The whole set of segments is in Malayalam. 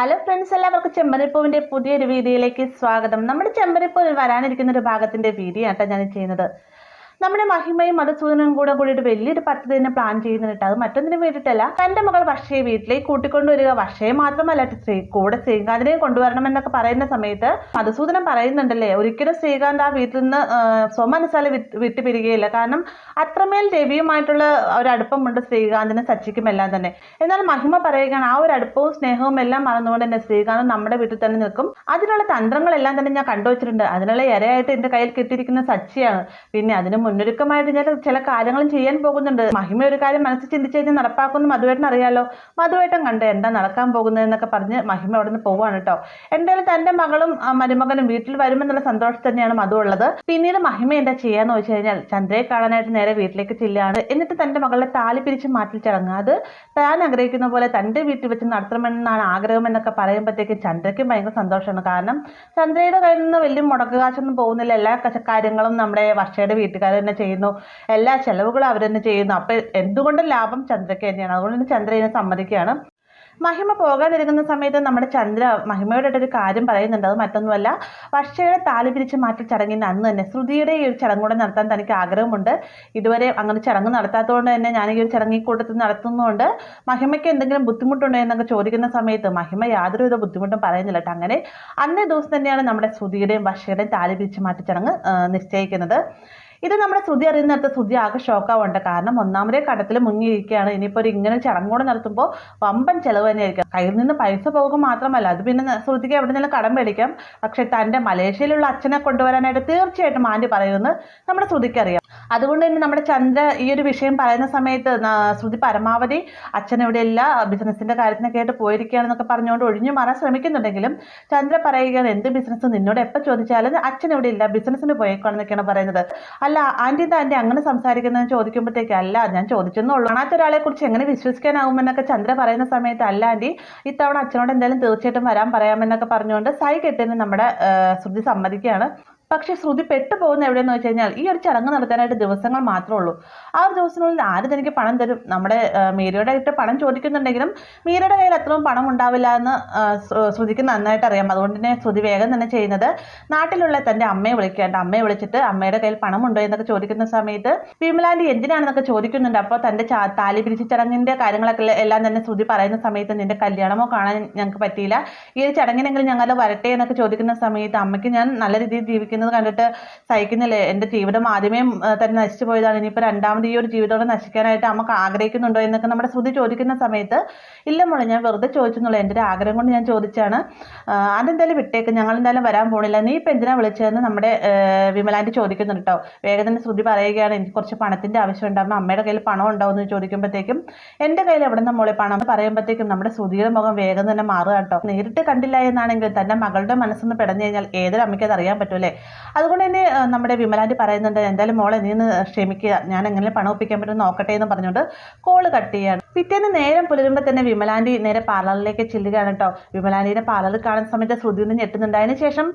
ഹലോ ഫ്രണ്ട്സ് എല്ലാവർക്കും ചെമ്പരിപ്പൂവിന്റെ പുതിയൊരു വീഡിയോയിലേക്ക് സ്വാഗതം. നമ്മുടെ ചെമ്പരിപ്പൂവിൽ വരാനിരിക്കുന്ന ഒരു ഭാഗത്തിന്റെ വീഡിയോ ആട്ടോ ഞാൻ ചെയ്യുന്നത്. നമ്മുടെ മഹിമയും മധുസൂദനും കൂടെ കൂടിയിട്ട് വലിയൊരു പദ്ധതി തന്നെ പ്ലാൻ ചെയ്യുന്നുണ്ട്. അത് മറ്റൊന്നിനും വേണ്ടിയിട്ടല്ല. തന്റെ മകൾ വർഷയെ വീട്ടിലേക്ക് കൂട്ടിക്കൊണ്ടുവരിക. വർഷയെ മാത്രമല്ല ശ്രീ കൂടെ ശ്രീകാന്തിനെ കൊണ്ടുവരണം എന്നൊക്കെ പറയുന്ന സമയത്ത് മധുസൂദനം പറയുന്നുണ്ടല്ലേ? ഒരിക്കലും ശ്രീകാന്ത് ആ വീട്ടിൽ നിന്ന് സ്വമനസാല വിട്ടു പിരികയില്ല കാരണം അത്രമേൽ രവിയുമായിട്ടുള്ള ഒരു അടുപ്പമുണ്ട് ശ്രീകാന്തിനും സച്ചിക്കും എല്ലാം തന്നെ. എന്നാൽ മഹിമ പറയുകയാണ് ആ ഒരു അടുപ്പവും സ്നേഹവും എല്ലാം മറന്നുകൊണ്ട് തന്നെ ശ്രീകാന്ത് നമ്മുടെ വീട്ടിൽ തന്നെ നിൽക്കും. അതിനുള്ള തന്ത്രങ്ങളെല്ലാം തന്നെ ഞാൻ കണ്ടുവച്ചിട്ടുണ്ട്. അതിനുള്ള ഇരയായിട്ട് എന്റെ കയ്യിൽ കിട്ടിയിരിക്കുന്ന സച്ചിയാണ്. പിന്നെ അതിന് മുന്നൊരുക്കമായിട്ട് ഞാൻ ചില കാര്യങ്ങളും ചെയ്യാൻ പോകുന്നുണ്ട്. മഹിമ ഒരു കാര്യം മനസ്സിൽ ചിന്തിച്ച് കഴിഞ്ഞാൽ നടപ്പാക്കുന്ന മധുവേട്ടൻ അറിയാലോ. മധുവേട്ടൻ കണ്ട് എന്താ നടക്കാൻ പോകുന്നത് എന്നൊക്കെ പറഞ്ഞ് മഹിമ അവിടെ നിന്ന് പോവാണ് കേട്ടോ. എന്തായാലും തന്റെ മകളും മരുമകനും വീട്ടിൽ വരുമെന്നുള്ള സന്തോഷം തന്നെയാണ് മധു ഉള്ളത്. പിന്നീട് മഹിമ എന്താ ചെയ്യാന്ന് വെച്ച് കഴിഞ്ഞാൽ ചന്ദ്രയെ കാണാനായിട്ട് നേരെ വീട്ടിലേക്ക് ചെല്ലുകയാണ്. എന്നിട്ട് തന്റെ മകളുടെ താലി പിരിച്ച് മാറ്റി ചടങ്ങ് താൻ ആഗ്രഹിക്കുന്ന പോലെ തന്റെ വീട്ടിൽ വെച്ച് നടത്തണമെന്നാണ് ആഗ്രഹം എന്നൊക്കെ പറയുമ്പോഴത്തേക്ക് ചന്ദ്രയ്ക്കും ഭയങ്കര സന്തോഷമാണ്. കാരണം ചന്ദ്രയുടെ കയ്യിൽ നിന്ന് വലിയ മുടക്കുകാശൊന്നും പോകുന്നില്ല. എല്ലാ കാര്യങ്ങളും നമ്മുടെ വർഷയുടെ വീട്ടുകാർ തന്നെ ചെയ്യുന്നു. എല്ലാ ചെലവുകളും അവർ തന്നെ ചെയ്യുന്നു. അപ്പൊ എന്തുകൊണ്ടും ലാഭം ചന്ദ്രയ്ക്ക് തന്നെയാണ്. അതുകൊണ്ട് തന്നെ ചന്ദ്ര ഇതിനെ സമ്മതിക്കുകയാണ്. മഹിമ പോകാനിരിക്കുന്ന സമയത്ത് നമ്മുടെ ചന്ദ്ര മഹിമയുടെ ഒരു കാര്യം പറയുന്നുണ്ട്. അത് മറ്റൊന്നുമല്ല. വർഷയുടെ താലി പിരിച്ച് മാറ്റി ചടങ്ങിന് അന്ന് തന്നെ ശ്രുതിയുടെ ഈ ഒരു ചടങ്ങ് കൂടെ നടത്താൻ തനിക്ക് ആഗ്രഹമുണ്ട്. ഇതുവരെ അങ്ങനെ ചടങ്ങ് നടത്താത്തതുകൊണ്ട് തന്നെ ഞാൻ ഈ ഒരു ചടങ്ങ് ഈ കൂട്ടത്തിൽ നടത്തുന്നതുകൊണ്ട് മഹിമയ്ക്ക് എന്തെങ്കിലും ബുദ്ധിമുട്ടുണ്ടോ എന്നൊക്കെ ചോദിക്കുന്ന സമയത്ത് മഹിമ യാതൊരുവിധ ബുദ്ധിമുട്ടും പറയുന്നില്ല കേട്ടോ. അങ്ങനെ അന്നേ ദിവസം തന്നെയാണ് നമ്മുടെ ശ്രുതിയുടെയും വർഷയുടെയും താലി പിരിച്ച് മാറ്റി ചടങ്ങ് നിശ്ചയിക്കുന്നത്. ഇത് നമ്മുടെ ശ്രുതി അറിയുന്നിടത്ത് ശ്രുതി ആകെ ഷോക്കാവുണ്ട് കാരണം ഒന്നാമതേ കടത്തിൽ മുങ്ങിയിരിക്കുകയാണ്. ഇനിയിപ്പോൾ ഒരു ഇങ്ങനെ ചടങ്ങോടെ നടത്തുമ്പോൾ വമ്പൻ ചെലവ് തന്നെയായിരിക്കും. കയ്യിൽ നിന്ന് പൈസ പോകുക മാത്രമല്ല അത് പിന്നെ ശ്രുതിക്ക് എവിടെ നിന്നും കടം മേടിക്കാം. പക്ഷെ തന്റെ മലേഷ്യയിലുള്ള അച്ഛനെ കൊണ്ടുവരാനായിട്ട് തീർച്ചയായിട്ടും ആന്റി പറയുമെന്ന് നമ്മുടെ ശ്രുതിക്ക് അറിയാം അതുകൊണ്ട് തന്നെ നമ്മുടെ ചന്ദ്ര ഈ ഒരു വിഷയം പറയുന്ന സമയത്ത് ശ്രുതി പരമാവധി അച്ഛൻ ഇവിടെയില്ല ബിസിനസിന്റെ കാര്യത്തിനൊക്കെ ആയിട്ട് പോയിരിക്കുകയാണെന്നൊക്കെ പറഞ്ഞുകൊണ്ട് ഒഴിഞ്ഞു മാറാൻ ശ്രമിക്കുന്നുണ്ടെങ്കിലും ചന്ദ്ര പറയുകയാണ് എന്ത് ബിസിനസ് നിന്നോട് എപ്പോൾ ചോദിച്ചാലും അച്ഛൻ ഇവിടെ ഇല്ല ബിസിനസ്സിന് പോയേക്കാണെന്നൊക്കെയാണ് പറയുന്നത്. അല്ല ആന്റി എന്താ ആന്റി അങ്ങനെ സംസാരിക്കുന്നതെന്ന് ചോദിക്കുമ്പോഴത്തേക്ക് അല്ല ഞാൻ ചോദിച്ചെന്നേ ഉള്ളൂ കാണാത്ത ഒരാളെ കുറിച്ച് എങ്ങനെ വിശ്വസിക്കാനാവുമെന്നൊക്കെ ചന്ദ്ര പറയുന്ന സമയത്ത് അല്ല ആന്റി ഇത്തവണ അച്ഛനോട് എന്തായാലും തീർച്ചയായിട്ടും വരാൻ പറയാമെന്നൊക്കെ പറഞ്ഞുകൊണ്ട് സൈ കെട്ടിന് നമ്മുടെ ശ്രുതി സമ്മതിക്കുകയാണ്. പക്ഷേ ശ്രുതി പെട്ടുപോകുന്ന എവിടെയെന്ന് വെച്ച് കഴിഞ്ഞാൽ ഈ ഒരു ചടങ്ങ് നടത്താനായിട്ട് ദിവസങ്ങൾ മാത്രമേ ഉള്ളൂ. ആ ഒരു ദിവസങ്ങളിൽ ആര് തനിക്ക് പണം തരും? നമ്മുടെ മീരയുടെ അടുത്ത് പണം ചോദിക്കുന്നുണ്ടെങ്കിലും മീരയുടെ കയ്യിൽ അത്രയും പണം ഉണ്ടാവില്ല എന്ന് ശ്രുതിക്ക് നന്നായിട്ട് അറിയാം. അതുകൊണ്ട് തന്നെ ശ്രുതി വേഗം തന്നെ ചെയ്യുന്നത് നാട്ടിലുള്ള തന്റെ അമ്മയെ വിളിക്കാണ്ട് അമ്മയെ വിളിച്ചിട്ട് അമ്മയുടെ കയ്യിൽ പണമുണ്ടോ എന്നൊക്കെ ചോദിക്കുന്ന സമയത്ത് വിമലാന്റെ എന്തിനാണെന്നൊക്കെ ചോദിക്കുന്നുണ്ട്. അപ്പോൾ തന്റെ താലി പിരിച്ച ചടങ്ങിന്റെ കാര്യങ്ങളൊക്കെ എല്ലാം- തന്നെ ശ്രുതി പറയുന്ന സമയത്ത് നിന്റെ കല്യാണമോ കാണാൻ ഞങ്ങൾക്ക് പറ്റിയില്ല. ഈ ഒരു ചടങ്ങിനെങ്കിലും ഞങ്ങൾ വരട്ടെ എന്നൊക്കെ ചോദിക്കുന്ന സമയത്ത് അമ്മയ്ക്ക് ഞാൻ നല്ല രീതിയിൽ ജീവിക്കുന്നത് കണ്ടിട്ട് സഹിക്കുന്നില്ലേ? എന്റെ ജീവിതം ആദ്യമേ തന്നെ നശിച്ചു പോയതാണ്. ഇനിയിപ്പോൾ രണ്ടാമത് ഈ ഒരു ജീവിതത്തോടെ നശിക്കാനായിട്ട് നമുക്ക് ആഗ്രഹിക്കുന്നുണ്ടോ എന്നൊക്കെ നമ്മുടെ ശ്രുതി ചോദിക്കുന്ന സമയത്ത് ഇല്ല മോളെ ഞാൻ വെറുതെ ചോദിച്ചെന്നുള്ളൂ. എന്റെ ഒരു ആഗ്രഹം കൊണ്ട് ഞാൻ ചോദിച്ചാണ്. അതെന്തായാലും വിട്ടേക്ക്. ഞങ്ങൾ എന്തായാലും വരാൻ പോണില്ല. നീ ഇപ്പം എന്തിനാ വിളിച്ചതെന്ന് നമ്മുടെ ആ, വിമലാന്റി ചോദിക്കുന്നുണ്ട് കേട്ടോ വേഗം തന്നെ ശ്രുതി പറയുകയാണ്. എനിക്ക് കുറച്ച് പണത്തിന്റെ ആവശ്യമുണ്ട്. അമ്മ അമ്മയുടെ കയ്യിൽ പണം ഉണ്ടാവും എന്ന് ചോദിക്കുമ്പോഴത്തേക്കും എന്റെ കയ്യിൽ എവിടെ നിന്ന് മോളെ പണം എന്ന് പറയുമ്പോഴത്തേക്കും നമ്മുടെ ശ്രുതിയുടെ മുഖം വേഗം തന്നെ മാറുക കേട്ടോ നേരിട്ട് കണ്ടില്ല എന്നാണെങ്കിൽ തന്റെ മകളുടെ മനസ്സൊന്ന് പിടഞ്ഞു കഴിഞ്ഞാൽ ഏതൊരു അമ്മയ്ക്ക് അത് അറിയാൻ പറ്റൂലേ അതുകൊണ്ട് തന്നെ നമ്മുടെ വിമലാന്റി പറയുന്നുണ്ട് എന്തായാലും മോളെ നീ ക്ഷമിക്കുക. ഞാൻ എങ്ങനെ പണം ഒപ്പിക്കാൻ പറ്റും നോക്കട്ടെ എന്ന് പറഞ്ഞുകൊണ്ട് കോൾ കട്ട് ചെയ്യാണ്. പിറ്റേന്ന് നേരം പുലരുമ്പോൾ തന്നെ വിമലാന്റി നേരെ പാർലറിലേക്ക് ചെല്ലുകയാണ് കേട്ടോ വിമലാന്റിയുടെ പാർലറിൽ കാണുന്ന സമയത്ത് ശ്രുതി ഒന്ന് ഞെട്ടുന്നുണ്ട്. അതിനുശേഷം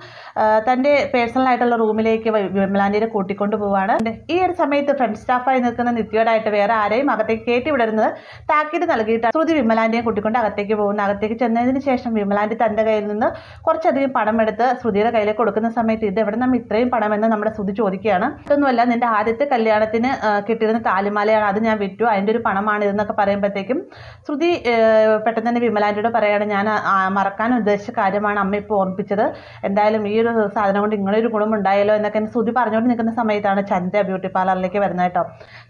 തന്റെ പേഴ്സണൽ ആയിട്ടുള്ള റൂമിലേക്ക് വ- വിമലാന്റിയെ കൂട്ടിക്കൊണ്ട് പോവാണ്. ഈ ഒരു സമയത്ത് ഫ്രണ്ട് സ്റ്റാഫായി നിൽക്കുന്ന നിത്യോടായിട്ട് വേറെ ആരെയും അകത്തേക്ക് കയറ്റി വിടരുന്നത് താക്കീത് നൽകിയിട്ട് ശ്രുതി വിമലാന്റിയെ കൂട്ടിക്കൊണ്ട് അകത്തേക്ക് പോകുന്നു അകത്തേക്ക് ചെന്നതിന് ശേഷം വിമലാന്റി തന്റെ കയ്യിൽ നിന്ന് കുറച്ചധികം പണം എടുത്ത് ശ്രുതിയുടെ കയ്യിലേക്ക് കൊടുക്കുന്ന സമയത്ത് ഇത് എവിടെ നമ്മൾ ഇത്രയും പണമെന്ന് നമ്മുടെ ശ്രുതി ചോദിക്കുകയാണ്. ഇതൊന്നുമല്ല നിന്റെ ആദ്യത്തെ കല്യാണത്തിന് കിട്ടിയിരുന്ന താലിമാലയാണ്. അത് ഞാൻ വിറ്റു. അതിന്റെ ഒരു പണമാണ് ഇതെന്നൊക്കെ പറയുമ്പോഴത്തേക്കും ശ്രുതി പെട്ടെന്ന് തന്നെ വിമലാന്റിയോട് പറയുകയാണ് ഞാൻ മറക്കാൻ ഉദ്ദേശിച്ച കാര്യമാണ് അമ്മ ഇപ്പോൾ ഓർമ്മിപ്പിച്ചത്. എന്തായാലും ഈ ഒരു സാധനം കൊണ്ട് ഇങ്ങനൊരു ഗുണം ഉണ്ടായല്ലോ എന്നൊക്കെ എന്നെ ശ്രുതി പറഞ്ഞുകൊണ്ട് നിൽക്കുന്ന സമയത്താണ് ചന്ദ്ര ബ്യൂട്ടി പാർലറിലേക്ക് വരുന്നത് കേട്ടോ.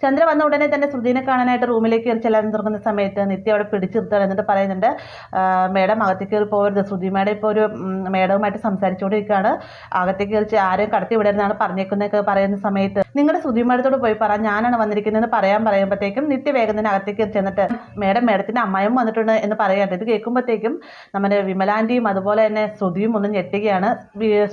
ചന്ദ്ര വന്ന ഉടനെ തന്നെ ശ്രുതിനെ കാണാനായിട്ട് റൂമിലേക്ക് കയറി ചെല്ലാൻ തുടങ്ങുന്ന സമയത്ത് നിത്യ അവിടെ പിടിച്ചു എന്നിട്ട് പറയുന്നുണ്ട് മേഡം അകത്തേക്ക് കയറി പോകരുത്. ശ്രുതി മേഡം ഇപ്പോൾ ഒരു മേഡവുമായിട്ട് സംസാരിച്ചുകൊണ്ടിരിക്കുകയാണ്. അകത്തേക്ക് കയറി ആരെയും കടത്തി വിടരുന്നാണ് പറഞ്ഞേക്കുന്നതൊക്കെ പറയുന്ന സമയത്ത് നിങ്ങളുടെ ശ്രുതി മേഡത്തോട് പോയി പറ ഞാനാണ് വന്നിരിക്കുന്നതെന്ന് പറയാൻ പറയുമ്പോഴത്തേക്കും നിത്യ വേഗം തന്നെ അകത്തേക്ക് ചെന്നിട്ട് മേഡം മേഡത്തിന്റെ അമ്മായും വന്നിട്ടുണ്ട് എന്ന് പറയാണ്ട് ഇത് കേൾക്കുമ്പോഴത്തേക്കും നമ്മുടെ വിമലാന്റിയും അതുപോലെ തന്നെ ശ്രുതിയും ഒന്ന് ഞെട്ടുകയാണ്.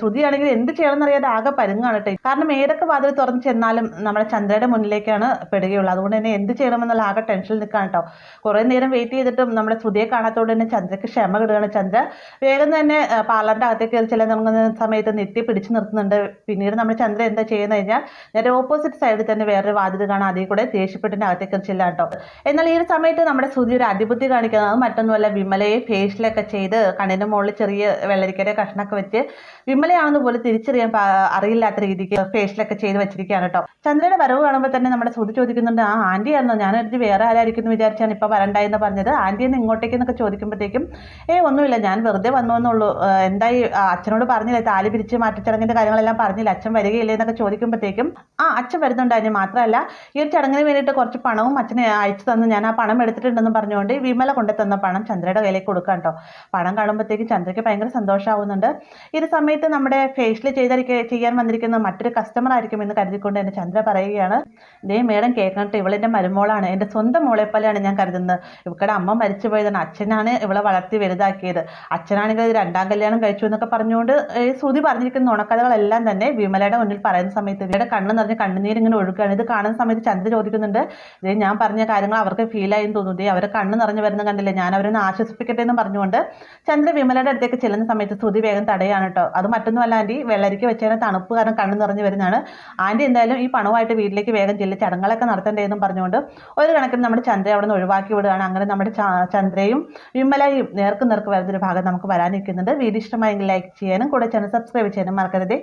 ശ്രുതിയാണെങ്കിൽ എന്ത് ചെയ്യണമെന്ന് അറിയാതെ ആകെ പരുങ്ങാണ് കേട്ടോ. കാരണം ഏതൊക്കെ വാതിൽ തുറന്ന് ചെന്നാലും നമ്മുടെ ചന്ദ്രയുടെ മുന്നിലേക്കാണ് പെടുകയുള്ളൂ. അതുകൊണ്ട് തന്നെ എന്ത് ചെയ്യണമെന്നുള്ള ആകെ ടെൻഷനിൽ നിൽക്കാൻ കേട്ടോ. കുറേ നേരം വെയിറ്റ് ചെയ്തിട്ടും നമ്മുടെ ശ്രുതിയെ കാണാത്തതുകൊണ്ട് തന്നെ ചന്ദ്രയ്ക്ക് ക്ഷമ കിടുകയാണ്. ചന്ദ്ര വേഗം തന്നെ പാർലറിന്റെ അകത്തേക്ക് കയറി ചെല്ലാൻ തുടങ്ങുന്ന സമയത്ത് നെറ്റി പിടിച്ചു നിർത്തുന്നുണ്ട്. പിന്നീട് നമ്മുടെ ചന്ദ്ര എന്താ ചെയ്യുന്നത് കഴിഞ്ഞാൽ നേരെ ഓപ്പോസിറ്റ് സൈഡിൽ തന്നെ വേറൊരു വാതിൽ കാണാൻ അതിൽ കൂടെ ദേഷ്യപ്പെട്ടിന്റെ അകത്തേക്ക് ചെല്ലാം കേട്ടോ. എന്നാൽ ഈ ഒരു സമയത്ത് നമ്മുടെ സുധി ഒരു അതിബുദ്ധി കാണിക്കുന്നത് മറ്റൊന്നുമല്ല. വിമലയെ ഫേഷ്യലൊക്കെ ചെയ്ത് കണ്ണിന്റെ മുകളിൽ ചെറിയ വെള്ളരിക്കയുടെ കഷ്ണമൊക്കെ വെച്ച് വിമലയാണെന്ന് പോലെ തിരിച്ചറിയാൻ അറിയില്ലാത്ത രീതിക്ക് ഫേഷ്യലൊക്കെ ചെയ്ത് വെച്ചിരിക്കുകയാണ് കേട്ടോ. ചന്ദ്രയുടെ വരവ് കാണുമ്പോൾ തന്നെ നമ്മുടെ സുധി ചോദിക്കുന്നുണ്ട് ആ ആന്റി ആണെന്നോ ഞാൻ എടുത്ത് വേറെ ആരായിരിക്കും എന്ന് വിചാരിച്ചാണ് ഇപ്പോൾ വരണ്ടായെന്ന് പറഞ്ഞത്. ആന്റി എന്ന് ഇങ്ങോട്ടേക്ക് എന്നൊക്കെ ചോദിക്കുമ്പോഴത്തേക്കും ഏ ഒന്നുമില്ല. ഞാൻ വെറുതെ വന്നു എന്നുള്ളൂ. എന്തായി? അച്ഛനോട് പറഞ്ഞില്ല താലി പിരിച്ച് മാറ്റിച്ചടങ്ങിന്റെ കാര്യങ്ങളെല്ലാം പറഞ്ഞില്ല? അച്ഛൻ വരികയില്ലേ? എന്നൊക്കെ ചോദിക്കുമ്പോഴത്തേക്കും ആ അച്ഛൻ വരുന്നുണ്ടായിരുന്നു മാത്രമല്ല ഈ ഒരു ചടങ്ങിന് വേണ്ടിയിട്ട് കുറച്ച് പണവും അച്ഛനെ അയച്ചു തന്നു. ഞാൻ ആ പണം എടുത്തിട്ടുണ്ടെന്ന് പറഞ്ഞുകൊണ്ട് വിമല കൊണ്ടു തന്ന പണം ചന്ദ്രയുടെ കയ്യിലേക്ക് കൊടുക്കാം കേട്ടോ. പണം കാണുമ്പോഴത്തേക്ക് ചന്ദ്രയ്ക്ക് ഭയങ്കര സന്തോഷമാവുന്നുണ്ട് ഒരു സമയത്ത് നമ്മുടെ ഫേഷ്യൽ ചെയ്തിരിക്കുക ചെയ്യാൻ വന്നിരിക്കുന്ന മറ്റൊരു കസ്റ്റമർ ആയിരിക്കും എന്ന് കരുതിക്കൊണ്ട് എന്റെ ചന്ദ്ര പറയുകയാണ് ദേ മേഡം കേൾക്കട്ടെ ഇവളെന്റെ മരുമോളാണ് എന്റെ സ്വന്തം മോളെ പോലെയാണ് ഞാൻ കരുതുന്നത്. ഇവക്കടെ അമ്മ മരിച്ചു പോയതാണ് അച്ഛനാണ് ഇവളെ വളർത്തി വലുതാക്കിയത്. അച്ഛനാണെങ്കിൽ രണ്ടാം കല്യാണം കഴിച്ചു എന്നൊക്കെ പറഞ്ഞുകൊണ്ട് ശ്രുതി പറഞ്ഞിരിക്കുന്ന നുണക്കഥകളെല്ലാം തന്നെ വിമലയുടെ മുന്നിൽ പറയുന്ന സമയത്ത് ഇവരുടെ കണ്ണ് നിറഞ്ഞ് കണ്ണുനീരിങ്ങനെ ഒഴുകുകയാണ് ഇത് കാണുന്ന സമയത്ത് ചന്ദ്ര ചോദിക്കുന്നുണ്ട് ഇതേ ഞാൻ പറഞ്ഞ കാര്യങ്ങൾ അവർക്ക് ഫീലായി തോന്നുന്നു ദേ അവരെ കണ്ണ് നിറഞ്ഞു വരുന്ന കണ്ടില്ലേ? ഞാൻ അവരൊന്ന് ആശ്വസിപ്പിക്കട്ടെ എന്ന് പറഞ്ഞുകൊണ്ട് ചന്ദ്ര വിമലയുടെ അടുത്തേക്ക് ചെല്ലുന്ന സമയത്ത് ശ്രുതി വേഗം തടയാണ് കേട്ടോ. അത് മറ്റൊന്നുമല്ല ആന്റി വെള്ളരിക്ക് വെച്ചതിന് തണുപ്പ് കാരണം കണ്ണ് നിറഞ്ഞു വരുന്നതാണ്. ആന്റി എന്തായാലും ഈ പണമായിട്ട് വീട്ടിലേക്ക് വേഗം ചെല്ലി ചടങ്ങുകളൊക്കെ നടത്തണ്ടേ എന്നും പറഞ്ഞുകൊണ്ട് ഒരു കണക്കിന് നമ്മുടെ ചന്ദ്ര അവിടെ നിന്ന് ഒഴിവാക്കി വിടുകയാണ്. അങ്ങനെ നമ്മുടെ ചന്ദ്രയും വിമലയും നേർക്ക് നേർക്ക് വരുന്നൊരു ഭാഗം നമുക്ക് വരാനിരിക്കുന്നുണ്ട്. വീഡിയോ ഇഷ്ടമായെങ്കിൽ ലൈക്ക് ചെയ്യാനും കൂടെ ചാനൽ സബ്സ്ക്രൈബ് ചെയ്യാനും മറക്കരുത്.